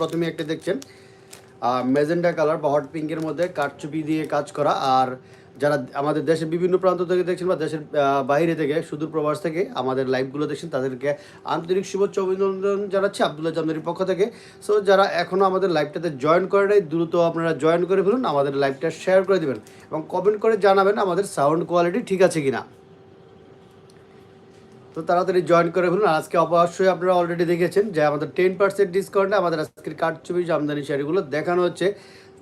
প্রথমে একটা দেখছেন মেজেন্ডা কালার বা হট পিঙ্কের মধ্যে কাঠচুপি দিয়ে কাজ করা। আর যারা আমাদের দেশের বিভিন্ন প্রান্ত থেকে দেখছেন বা দেশের বাইরে থেকে, সুদূর প্রবাস থেকে আমাদের লাইভগুলো দেখছেন, তাদেরকে আন্তরিক শুভেচ্ছা অভিনন্দন জানাচ্ছি আবদুল্লাহ জামদারির পক্ষ থেকে। সো যারা এখনও আমাদের লাইভটাতে জয়েন করে নাই, দ্রুত আপনারা জয়েন করে ফেলুন, আমাদের লাইভটা শেয়ার করে দেবেন এবং কমেন্ট করে জানাবেন আমাদের সাউন্ড কোয়ালিটি ঠিক আছে কিনা। তো তাড়াতাড়ি জয়েন করে ফেলুন। আজকে অবশ্যই আপনারা অলরেডি দেখেছেন যে আমাদের টেন পার্সেন্ট ডিসকাউন্টে আমাদের আজকের কাঠচুপি জামদানি শাড়িগুলো দেখানো হচ্ছে।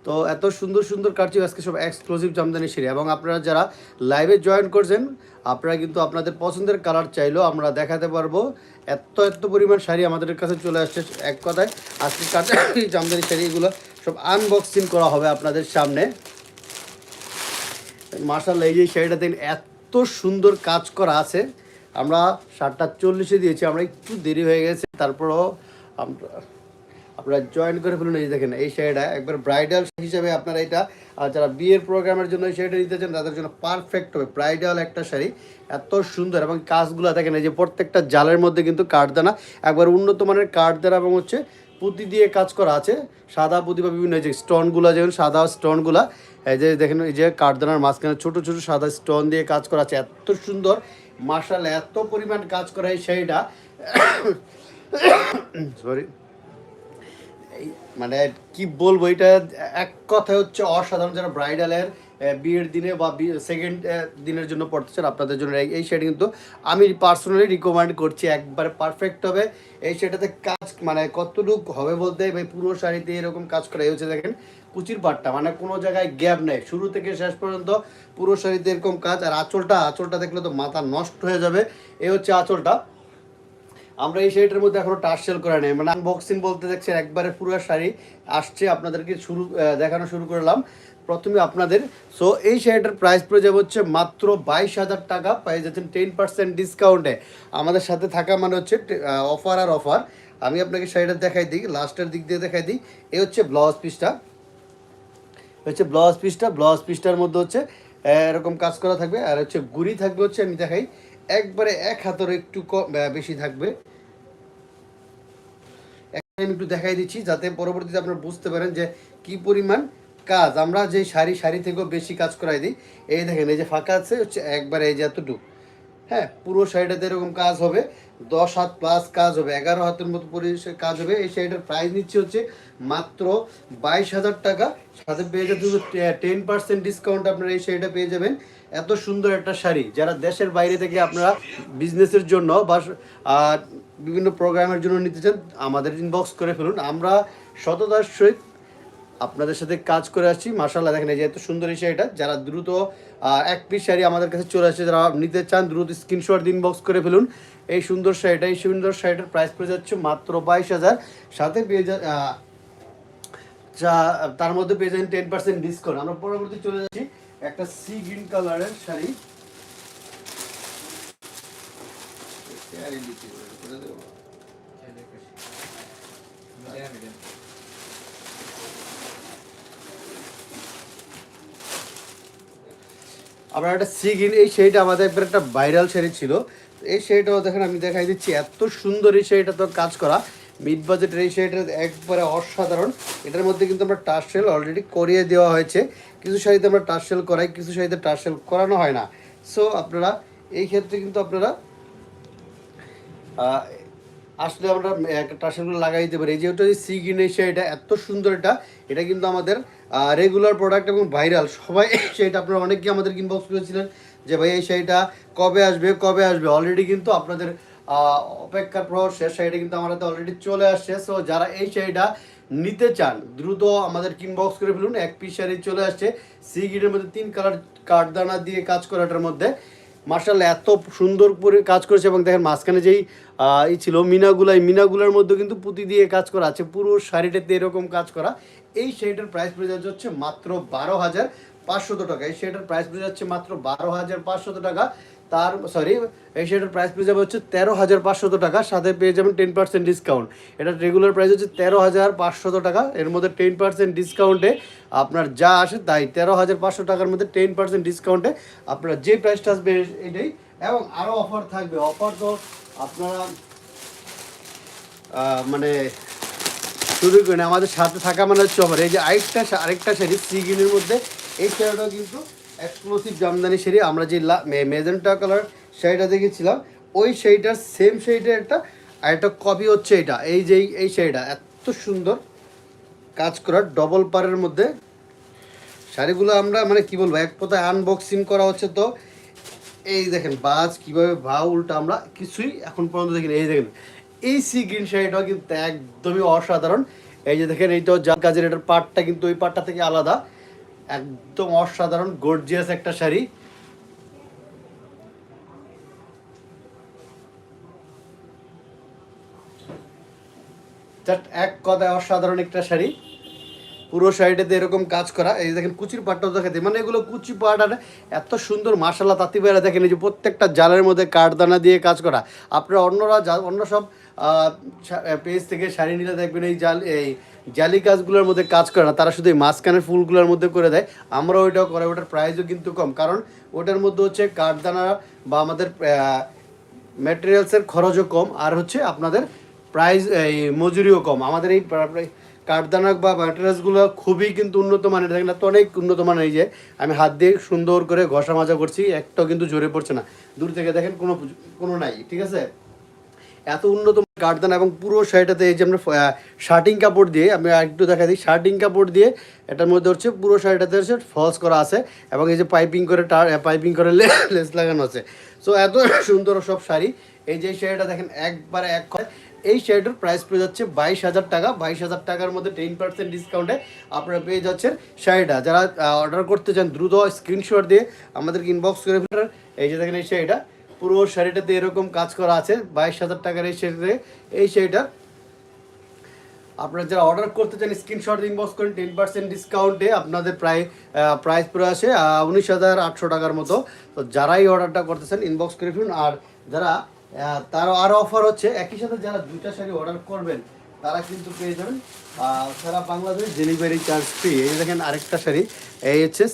তো এত সুন্দর সুন্দর কাঠচুপি আজকে সব এক্সক্লুসিভ জামদানি শাড়ি। এবং আপনারা যারা লাইভে জয়েন করছেন, আপনারা কিন্তু আপনাদের পছন্দের কালার চাইলেও আমরা দেখাতে পারব। এত এত পরিমাণ শাড়ি আমাদের কাছে চলে আসছে এক কথায়। আজকে কাঠ জামদানি শাড়িগুলো সব আনবক্সিং করা হবে আপনাদের সামনে। মার্শাল এই যে শাড়িটা দেখেন, এত সুন্দর কাজ করা আছে। আমরা সাতটা চল্লিশে দিয়েছি, আমরা একটু দেরি হয়ে গেছে, তারপরও আমরা আপনারা জয়েন করে ফেলুন, এই দেখেন, এই শাড়িটা একবার ব্রাইডাল হিসেবে আপনারা এটা, আর যারা বিয়ের প্রোগ্রামের জন্য এই শাড়িটা নিতে চান, তাদের জন্য পারফেক্ট হবে ব্রাইডাল একটা শাড়ি, এত সুন্দর, এবং কাজগুলো দেখেন, এই যে প্রত্যেকটা জালের মধ্যে কিন্তু কাঠদানা, একবার উন্নত মানের কাঠদানা এবং হচ্ছে পুঁতি দিয়ে কাজ করা আছে, সাদা পুঁতি বা বিভিন্ন যে স্টোনগুলো যেমন সাদা স্টোনগুলা এই যে দেখেন, এই যে কাঠদানার মাঝখানে ছোটো ছোটো সাদা স্টোন দিয়ে কাজ করা আছে, এত সুন্দর মার্শাল এত পরিমাণ কাজ করা এই শাড়িটা। সরি মানে কি বলব, এটা এক কথা হচ্ছে অসাধারণ, যারা ব্রাইডালের বিয়ের দিনে বা সেকেন্ড দিনের জন্য পড়তে চান, আপনাদের জন্য এই- শাড়ি কিন্তু আমি পার্সোনালি রিকমেন্ড করছি, একবারে পারফেক্ট হবে। এই শেডটাতে কাজ মানে কতটুকু হবে বলতে এই পুরো শাড়িতে এরকম কাজ করা হচ্ছে দেখেন, কুচির পাটটা মানে কোনো জায়গায় গ্যাপ নেই। শুরু থেকে শেষ পর্যন্ত পুরো শাড়িতে এরকম কাজ, আর আঁচলটা আঁচলটা দেখলে তো মাথা নষ্ট হয়ে যাবে। এই হচ্ছে আঁচলটা। আমরা এই শাড়িটার মধ্যে এখনও টার্সেল করা নেই। মানে আনবক্সিং বলতে দেখছেন, একবারে পুরো শাড়ি আসছে, আপনাদেরকে শুরু দেখানো শুরু করলাম প্রথমে আপনাদের সো এই শাড়িটার প্রাইস পড়ে যাবে হচ্ছে মাত্র বাইশ হাজার টাকা পেয়ে যাচ্ছেন টেন পার্সেন্ট ডিসকাউন্টে আমাদের সাথে থাকা মানে হচ্ছে অফার আর অফার আমি আপনাকে শাড়িটা দেখাই দিই লাস্টের দিক দিয়ে দেখাই দিই। এই হচ্ছে ব্লাউজ পিসটা হচ্ছে ব্লাউজ পিসটা ব্লাউজ পিসটার মধ্যে হচ্ছে এরকম কাজ করা থাকবে। আর হচ্ছে গুড়ি থাকবে হচ্ছে, আমি দেখাই, একবারে এক হাতের একটু বেশি থাকবে। আমি একটু দেখাই দিচ্ছি, যাতে পরবর্তীতে আপনারা বুঝতে পারেন যে কি পরিমাণ কাজ, আমরা যে শাড়ি শাড়ি থেকেও বেশি কাজ করাই দিই, এই দেখেন, এই যে ফাঁকা আছে, হচ্ছে একবারে এই যে এতটুকু। হ্যাঁ পুরো শাড়িটাতে এরকম কাজ হবে, দশ হাত প্লাস কাজ হবে, এগারো হাতের মতো পরিবেশে কাজ হবে, এই শাড়িটার প্রাইস নিচ্ছে হচ্ছে মাত্র বাইশ হাজার টাকা। সাথে পেয়ে যাবেন টেন পার্সেন্ট ডিসকাউন্ট আপনারা এই শাড়িটা পেয়ে যাবেন। এত সুন্দর একটা শাড়ি, যারা দেশের বাইরে থেকে আপনারা বিজনেসের জন্য বা বিভিন্ন প্রোগ্রামের জন্য নিতে চান, আমাদের ইনবক্স করে ফেলুন। আমরা সততার সহিত আপনাদের সাথে কাজ করে আসছি। মার্শাল্লাহ দেখেন এই যে এত সুন্দর এই শাড়িটা। যারা দ্রুত এক পিস শাড়ি আমাদের কাছে চলে আসছে যারা নিতে চান দ্রুত স্ক্রিনশট দিন বক্স করে ফেলুন। এই সুন্দর শাড়িটা এই সুন্দর শাড়িটার প্রাইস পড়ে যাচ্ছে মাত্র বাইশ হাজার। সাথে পেয়ে যা যা তার মধ্যে পেয়ে যাবেন টেন পার্সেন্ট ডিসকাউন্ট আমরা পরবর্তী চলে যাচ্ছি একটা সি গ্রিন কালারের শাড়ি। আমরা একটা সি গ্রিন এই শাড়িটা আমাদের একবার একটা ভাইরাল শাড়ি ছিল। এই শাড়িটাও দেখেন, আমি দেখাই দিচ্ছি, এত সুন্দর এই শাড়িটা তো কাজ করা। মিড বাজেটের এই শাড়িটা একবারে অসাধারণ। এটার মধ্যে কিন্তু আমরা টার্সেল অলরেডি করিয়ে দেওয়া হয়েছে। কিছু শাড়িতে আমরা টার্সেল করাই, কিছু শাড়িতে টার্সেল করানো হয় না। সো আপনারা এই ক্ষেত্রে কিন্তু আপনারা আসলে আমরা টার্সেলগুলো লাগাই দিতে পারি। যেহেতু সি এই শাড়িটা এত সুন্দর এটা। এটা কিন্তু আমাদের রেগুলার প্রোডাক্ট এবং ভাইরাল সবাই সেটা আপনারা অনেকেই আমাদের ইনবক্স করেছিলেন যে ভাই এই শাড়িটা কবে আসবে কবে আসবে? অলরেডি কিন্তু আপনাদের অপেক্ষার প্রহর শেষ শাড়িটা কিন্তু আমাদের অলরেডি চলে আসছে। সো যারা এই শাড়িটা নিতে চান, দ্রুত আমাদের ইনবক্স করে ফেলুন। এক পিস শাড়ি চলে আসছে। সি গ্রিনের মধ্যে তিন কালার কাঠদানা দিয়ে কাজ করাটার মধ্যে। মার্শাল এত সুন্দর করে কাজ করেছে এবং দেখেন মাঝখানে যেই ই ছিল মিনাগুলা এই মিনাগুলার মধ্যে কিন্তু পুঁতি দিয়ে কাজ করা আছে। পুরো শাড়িটাতে এরকম কাজ করা। এই শাড়িটার প্রাইস পড়ে যাচ্ছে হচ্ছে মাত্র বারো হাজার পাঁচশত টাকা। এই শাড়িটার প্রাইস পড়ে যাচ্ছে মাত্র বারো হাজার পাঁচশত টাকা। তার সরি এই শাড়িটার প্রাইস পেয়ে যাবে হচ্ছে তেরো হাজার পাঁচশত টাকা। সাথে পেয়ে যাবেন টেন পার্সেন্ট ডিসকাউন্ট এটা রেগুলার প্রাইস হচ্ছে তেরো হাজার পাঁচশত টাকা। এর মধ্যে টেন পার্সেন্ট ডিসকাউন্টে আপনার যা আসে তাই তেরো হাজার পাঁচশো টাকার মধ্যে টেন পার্সেন্ট ডিসকাউন্টে আপনার যে প্রাইসটা আসবে এটাই। এবং আরও অফার থাকবে। অফার তো আপনারা মানে শুরু করি আমাদের সাথে থাকা মানে হচ্ছে আমার এই যে আরেকটা আরেকটা শাড়ি সি গ্রিনের মধ্যে, এই শাড়িটাও কিন্তু এক্সক্লুসিভ জামদানি শাড়ি। আমরা যে মেজেন্টা কালার শাড়িটা দেখেছিলাম, ওই শাড়িটার সেম শাড়িটার একটা, আর একটা কপি হচ্ছে এটা। এই যে এই- শাড়িটা, এত সুন্দর কাজ করা ডবল পারের মধ্যে। শাড়িগুলো আমরা মানে কি বলব, এক কথায় আনবক্সিং করা হচ্ছে তো। এই দেখেন, বাজ কীভাবে ভা উল্টা আমরা কিছুই এখন পর্যন্ত দেখিনি। এই দেখেন এই সি গ্রিন শাড়িটাও কিন্তু একদমই অসাধারণ। এই যে দেখেন এইটাও যা কাজের এটার পাটটা কিন্তু ওই পাটটা থেকে আলাদা। একদম অসাধারণ গর্জিয়াস একটা শাড়ি। এক কথায় অসাধারণ একটা শাড়ি। পুরো শাড়িটাতে এরকম কাজ করা। এই দেখেন, কুচির পাটটাও দেখাতে মানে এগুলো কুচি পাট আর এত সুন্দর মাসালা তাঁতি বেড়া দেখেন, এই যে প্রত্যেকটা জালের মধ্যে কাঠদানা দিয়ে কাজ করা। আপনারা অন্যরা অন্য সব পেজ থেকে শাড়ি নিলে দেখবেন এই জাল এই জালি কাজগুলোর মধ্যে কাজ করে না। তারা শুধু এই মাঝখানের ফুলগুলোর মধ্যে করে দেয়। আমরা ওইটাও করে ওটার প্রাইসও কিন্তু কম। কারণ ওটার মধ্যে হচ্ছে কাঠদানা বা আমাদের ম্যাটেরিয়ালসের খরচও কম। আর হচ্ছে আপনাদের প্রাইস এই মজুরিও কম। আমাদের এই কাঠদানা বা ম্যাটেরিয়ালসগুলো খুবই কিন্তু উন্নত মানের। দেখেন তো অনেক উন্নত মানের এই যে, আমি হাত দিয়ে সুন্দর করে ঘষা মাজা করছি। একটাও কিন্তু জোরে পড়ছে না। দূর থেকে দেখেন কোনো কোনো নাই। ঠিক আছে? এত উন্নত কাঠদানা এবং পুরো শাড়িটাতে এই যে আমরা শার্টিং কাপড় দিয়ে, আমি একটু দেখা দিই শার্টিং কাপড় দিয়ে এটার মধ্যে হচ্ছে পুরো শাড়িটাতে হচ্ছে ফলস করা আছে এবং এই যে পাইপিং করে পাইপিং করে লেস লাগানো আছে। সো এত সুন্দর সব শাড়ি। এই যে শাড়িটা দেখেন, একবারে এক এই শাড়িটার প্রাইস পেয়ে যাচ্ছে বাইশ হাজার টাকা। বাইশ হাজার টাকার মধ্যে টেন পার্সেন্ট ডিসকাউন্টে আপনারা পেয়ে যাচ্ছেন শাড়িটা। যারা অর্ডার করতে চান, দ্রুত স্ক্রিনশট দিয়ে আমাদেরকে ইনবক্স করে ফেলেন। এই যে দেখেন এই শাড়িটা। পুরো শাড়িটাতে এরকম কাজ করা আছে, বাইশ হাজার টাকার এই শাড়িতে। এই শাড়িটা আপনারা যারা অর্ডার করতে চান স্ক্রিনশট ইনবক্স করেন টেন পার্সেন্ট ডিসকাউন্টে আপনাদের প্রায় প্রাইস পড়ে আসে উনিশ হাজার আটশো টাকার মতো। তো যারাই অর্ডারটা করতেছেন ইনবক্স করে ফেলুন। আর যারা তারও আরও অফার হচ্ছে, একই সাথে যারা দুইটা শাড়ি অর্ডার করবেন, তারা কিন্তু পেয়ে যাবেন সারা বাংলাদেশ ডেলিভারি চার্জ ফ্রি এই দেখেন আরেকটা শাড়ি, এই হচ্ছে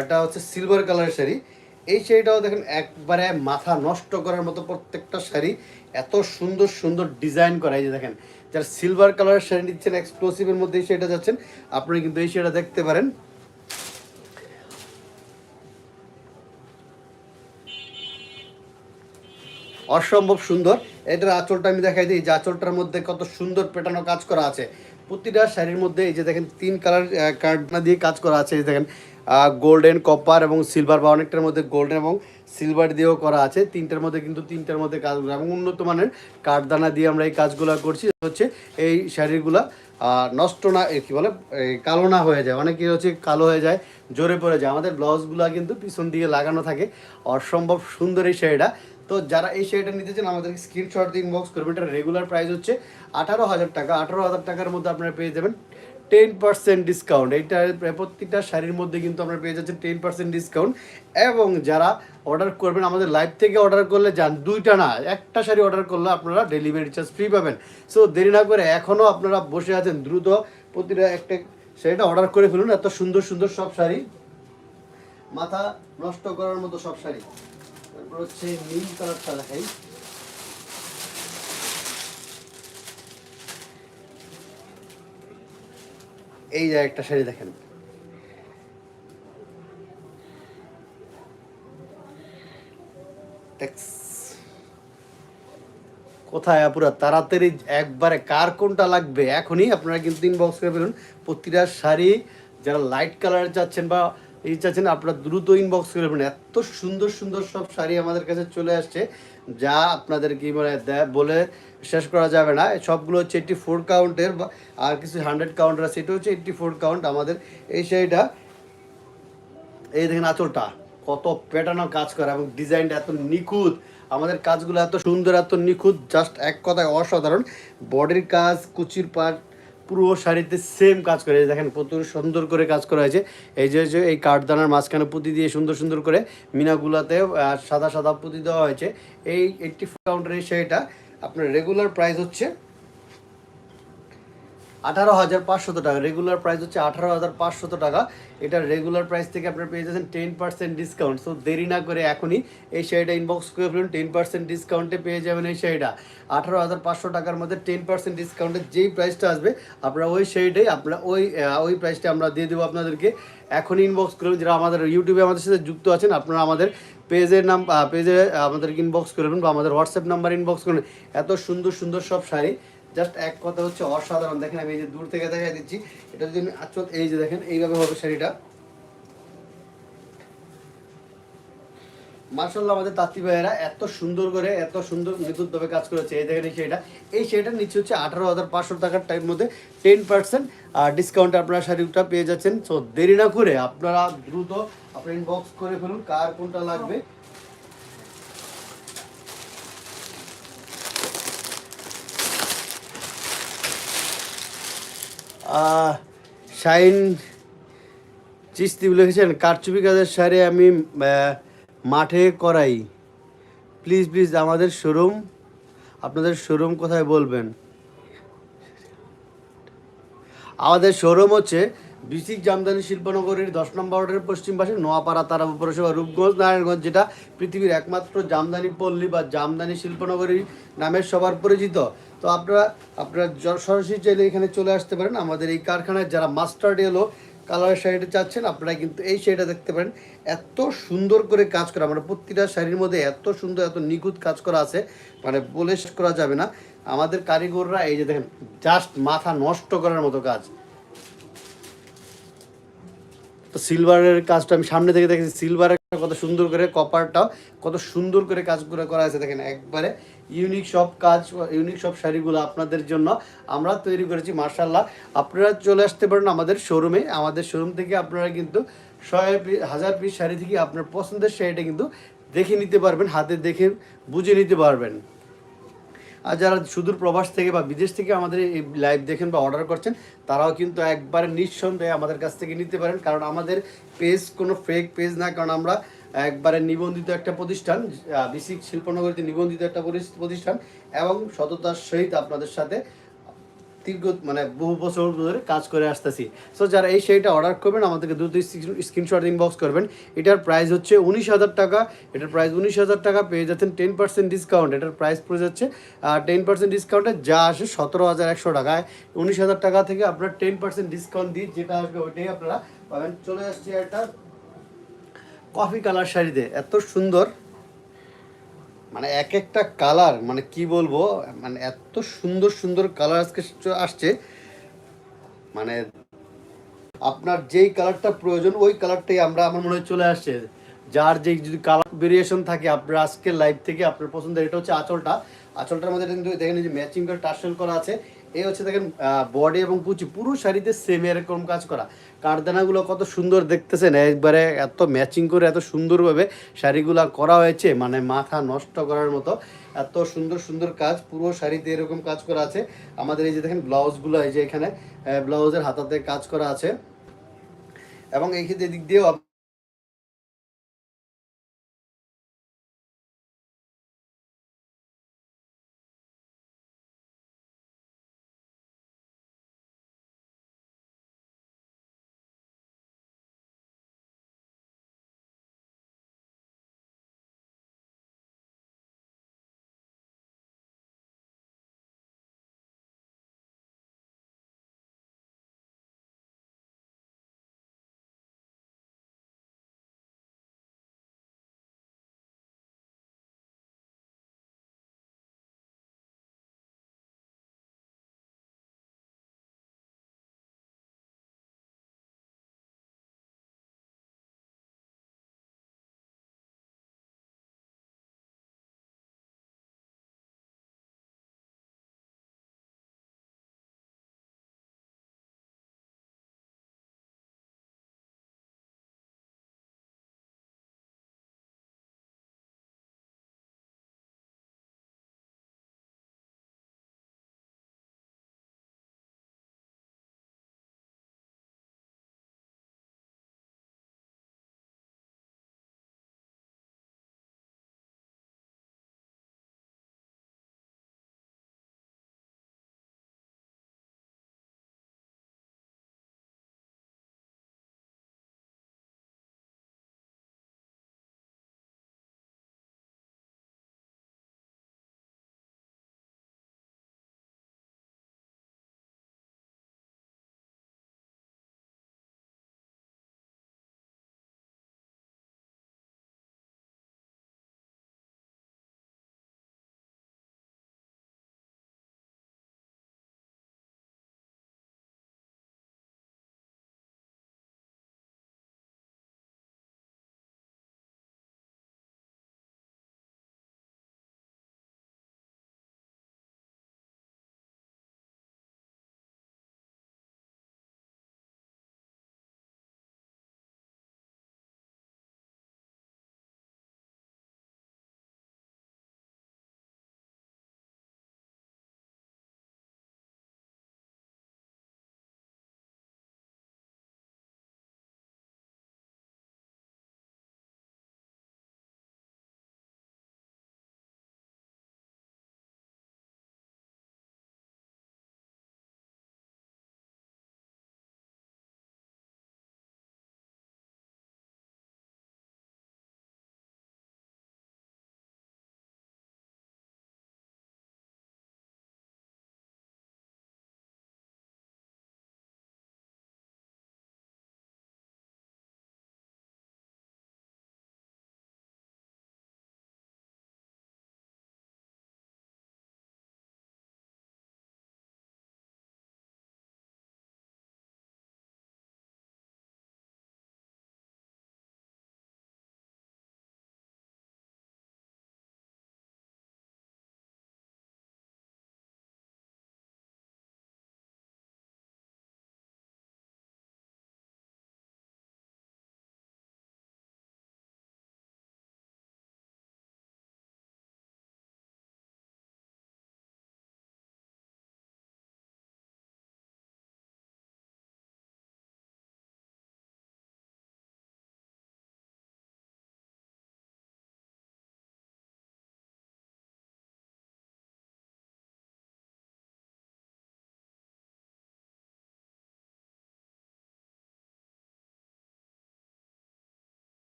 এটা হচ্ছে সিলভার কালারের শাড়ি। এই শাড়িটাও দেখেন একবারে মাথা নষ্ট করার মতো প্রত্যেকটা শাড়ি। এত সুন্দর সুন্দর ডিজাইন করা। এই যে দেখেন, যারা সিলভার কালারের শাড়ি নিচ্ছেন এক্সক্লুসিভের মধ্যে এই শাড়িটা যাচ্ছেন আপনি কিন্তু এই শাড়িটা দেখতে পারেন। অসম্ভব সুন্দর। এটার আঁচলটা আমি দেখাই দিই, যে আঁচলটার মধ্যে কত সুন্দর পেটানো কাজ করা আছে। প্রতিটা শাড়ির মধ্যে এই যে দেখেন তিন কালার কার্ডনা দিয়ে কাজ করা আছে, এই দেখেন গোল্ডেন কপার এবং সিলভার বা অনেকটার মধ্যে গোল্ডেন এবং সিলভার দিয়েও করা আছে। তিনটার মধ্যে কিন্তু তিনটার মধ্যে কাজগুলো এবং উন্নত মানের কাঠদানা দিয়ে আমরা এই কাজগুলো করছি। হচ্ছে এই শাড়িগুলা নষ্ট না কী বলে কালো না হয়ে যায়। অনেকে হচ্ছে কালো হয়ে যায়, জোরে পড়ে যায়। আমাদের ব্লাউজগুলো কিন্তু পিছন দিয়ে লাগানো থাকে। অসম্ভব সুন্দর এই শাড়িটা। তো যারা এই শাড়িটা নিতে চান, আমাদেরকে স্ক্রিনশট দিয়ে ইনবক্স করবেন এটা রেগুলার প্রাইস হচ্ছে আঠারো হাজার টাকা। আঠারো হাজার টাকার মধ্যে আপনারা পেয়ে যাবেন টেন পার্সেন্ট ডিসকাউন্ট এইটা প্রত্যেকটা শাড়ির মধ্যে কিন্তু আপনারা পেয়ে যাচ্ছেন টেন পার্সেন্ট ডিসকাউন্ট এবং যারা অর্ডার করবেন, আমাদের লাইভ থেকে অর্ডার করলে যান, দুইটা না, একটা শাড়ি অর্ডার করলে আপনারা ডেলিভারি চার্জ ফ্রি পাবেন। সো দেরি না করে এখনও আপনারা বসে আছেন, দ্রুত প্রতিটা একটা শাড়িটা অর্ডার করে ফেলুন। এত সুন্দর সুন্দর সব শাড়ি, মাথা নষ্ট করার মতো সব শাড়ি। তারপর হচ্ছে নীল কালারটা দেখাই। এই যে একটা শাড়ি দেখেন। কোথায় আপুরা? তাড়াতাড়ি একবারে কার কোনটা লাগবে? এখনই আপনারা কিন্তু ইনবক্স করে ফেলুন। প্রতিটা শাড়ি যারা লাইট কালার চাচ্ছেন বা এই চাচ্ছেন আপনারা দ্রুত ইনবক্স করে ফেলুন। এত সুন্দর সুন্দর সব শাড়ি আমাদের কাছে চলে আসছে, যা আপনাদের কি মানে বলে শেষ করা যাবে না। সবগুলো হচ্ছে এইটটি ফোর কাউন্টের আর কিছু হান্ড্রেড কাউন্টার আছে। এটা হচ্ছে এইটটি ফোর কাউন্ট আমাদের। এই শাড়িটা, এই দেখেন আঁচলটা, কত প্যাটার্ন কাজ করা এবং ডিজাইনটা এত নিখুঁত। আমাদের কাজগুলো এত সুন্দর, এত নিখুঁত জাস্ট এক কথায় অসাধারণ। বডির কাজ, কুচির পাট পুরো শাড়িতে সেম কাজ করে। দেখেন প্রচুর সুন্দর করে কাজ করা হয়েছে। এই যে, এই কাঠদানার মাঝখানে পুঁতি দিয়ে সুন্দর সুন্দর করে মিনাগুলাতে সাদা সাদা পুঁতি দেওয়া হয়েছে। এই এইটটি কাউন্টার এই শাড়িটা আপনার রেগুলার প্রাইস হচ্ছে আঠারো হাজার পাঁচশত টাকা। রেগুলার প্রাইস হচ্ছে আঠারো হাজার পাঁচশত টাকা। এটার রেগুলার প্রাইস থেকে আপনারা পেয়ে যাচ্ছেন টেন পার্সেন্ট ডিসকাউন্ট সো দেরি না করে এখনই এই শাড়িটা ইনবক্স করে ফেলুন টেন পার্সেন্ট ডিসকাউন্টে পেয়ে যাবেন এই শাড়িটা। আঠারো হাজার পাঁচশো টাকার মধ্যে টেন পার্সেন্ট ডিসকাউন্টে যেই প্রাইসটা আসবে, আপনারা ওই শাড়িটাই আপনারা ওই ওই প্রাইসটা আমরা দিয়ে দেবো আপনাদেরকে। এখন ইনবক্স করুন যারা আমাদের ইউটিউবে আমাদের সাথে যুক্ত আছেন, আপনারা আমাদের পেজের নাম পেজে আমাদের ইনবক্স করবেন বা আমাদের হোয়াটসঅ্যাপ নাম্বার ইনবক্স করুন এত সুন্দর সুন্দর সব শাড়ি। জাস্ট এক কথা হচ্ছে অসাধারণ। দেখেন আমি এই যে দূর থেকে দেখা দিচ্ছি। এটা যদি আমি আচল এই যে দেখেন, এইভাবে হবে শাড়িটা। মার্শাল্লাহ আমাদের তাঁতি ভাইয়েরা এত সুন্দর করে, এত সুন্দর নিখুঁতভাবে কাজ করেছে। এই দেখেন এই শাড়িটা। এই শাড়িটার নিচে হচ্ছে আঠারো হাজার পাঁচশো টাকার টাইম মধ্যে টেন পার্সেন্ট আর ডিসকাউন্ট আপনারা শাড়িটা পেয়ে যাচ্ছেন। সো দেরি না করে আপনারা দ্রুত আপনার ইনবক্স করে ফেলুন। কার কোনটা লাগবে? শাইন চিস্তি লিখেছেন, কারচুপি কাজের শাড়ি আমি মাঠে করাই। প্লিজ প্লিজ, আমাদের শোরুম, আপনাদের শোরুম কোথায় বলবেন? আমাদের শোরুম হচ্ছে বিসিক জামদানি শিল্পনগরীর দশ নম্বর ওয়ার্ডের পশ্চিম পাশে নোয়াপাড়া তারা পৌরসভা, রূপগঞ্জ, নারায়ণগঞ্জ, যেটা পৃথিবীর একমাত্র জামদানি পল্লী বা জামদানি শিল্পনগরী নামের সবার পরিচিত। তো আপনারা আপনারা সরাসরি চাইলে এখানে চলে আসতে পারেন। আমাদের এই কারখানায় যারা মাস্টার্ড এলো কালারের শাড়িটা চাচ্ছেন, আপনারা কিন্তু এই শাড়িটা দেখতে পারেন। এত সুন্দর করে কাজ করা মানে প্রতিটা শাড়ির মধ্যে এত সুন্দর, এত নিখুঁত কাজ করা আছে মানে বলে করা যাবে না। আমাদের কারিগররা এই যে দেখেন জাস্ট মাথা নষ্ট করার মতো কাজ। তো সিলভারের কাজটা আমি সামনে থেকে দেখেছি সিলভারের কত সুন্দর করে কপারটাও কত সুন্দর করে কাজ করে করা আছে, দেখেন একবারে। ইউনিক সব কাজ ইউনিক সব শাড়িগুলো আপনাদের জন্য আমরা তৈরি করেছি মার্শাল্লাহ আপনারা চলে আসতে পারেন আমাদের শোরুমে আমাদের শোরুম থেকে আপনারা কিন্তু ছয় হাজার পিস শাড়ি থেকে আপনার পছন্দের শাড়িটা কিন্তু দেখে নিতে পারবেন, হাতে দেখে বুঝে নিতে পারবেন। আর যারা সুদূর প্রবাস থেকে বা বিদেশ থেকে আমাদের এই লাইভ দেখেন বা অর্ডার করছেন, তারাও কিন্তু একবারে নিঃসন্দেহে আমাদের কাছ থেকে নিতে পারেন। কারণ আমাদের পেজ কোনো ফেক পেজ না, কারণ আমরা একবারে নিবন্ধিত একটা প্রতিষ্ঠান বিসিক শিল্পনগরীতে নিবন্ধিত একটা প্রতিষ্ঠান এবং সততার সহিত আপনাদের সাথে দীর্ঘ মানে বহু বছর ধরে কাজ করে আসতেছি। সো যারা এই শাড়িটা অর্ডার করবেন, আমাদেরকে দ্রুত স্ক্রিনশট ইনবক্স করবেন। এটার প্রাইস হচ্ছে উনিশ হাজার টাকা। এটার প্রাইস উনিশ হাজার টাকা, পেয়ে যাচ্ছেন টেন পার্সেন্ট ডিসকাউন্ট এটার প্রাইস পড়ে যাচ্ছে টেন পার্সেন্ট ডিসকাউন্টে যা আসে সতেরো হাজার একশো টাকায়। উনিশ হাজার টাকা থেকে আপনার টেন পার্সেন্ট ডিসকাউন্ট দিয়ে যেটা আসবে, ওইটাই আপনারা পাবেন। চলে আসছে একটা কফি কালার শাড়িতে এত সুন্দর। মানে এক একটা কালার মানে কি বলব মানে এত সুন্দর সুন্দর কালার আজকে আসছে। মানে আপনার যেই কালারটা প্রয়োজন, ওই কালারটাই আমরা, আমার মনে হয় চলে আসছে। যার যেই যদি কালার ভেরিয়েশন থাকে, আপনার আজকের লাইভ থেকে আপনার পছন্দের, এটা হচ্ছে আঁচলটা। আঁচলটার মধ্যে কিন্তু দেখেন যে ম্যাচিং করে টার্সেল করা আছে। এই হচ্ছে দেখেন বডি এবং কুচি পুরো শাড়িতে সেম এরকম কাজ করা। কারদানাগুলো কত সুন্দর দেখতেছেন, একবারে এত ম্যাচিং করে এত সুন্দরভাবে শাড়িগুলো করা হয়েছে মানে মাথা নষ্ট করার মতো। এত সুন্দর সুন্দর কাজ, পুরো শাড়িতে এরকম কাজ করা আছে। আমাদের এই যে দেখেন ব্লাউজগুলো এই যে এখানে ব্লাউজের হাতাতে কাজ করা আছে। এবং এই এদিক দিয়েও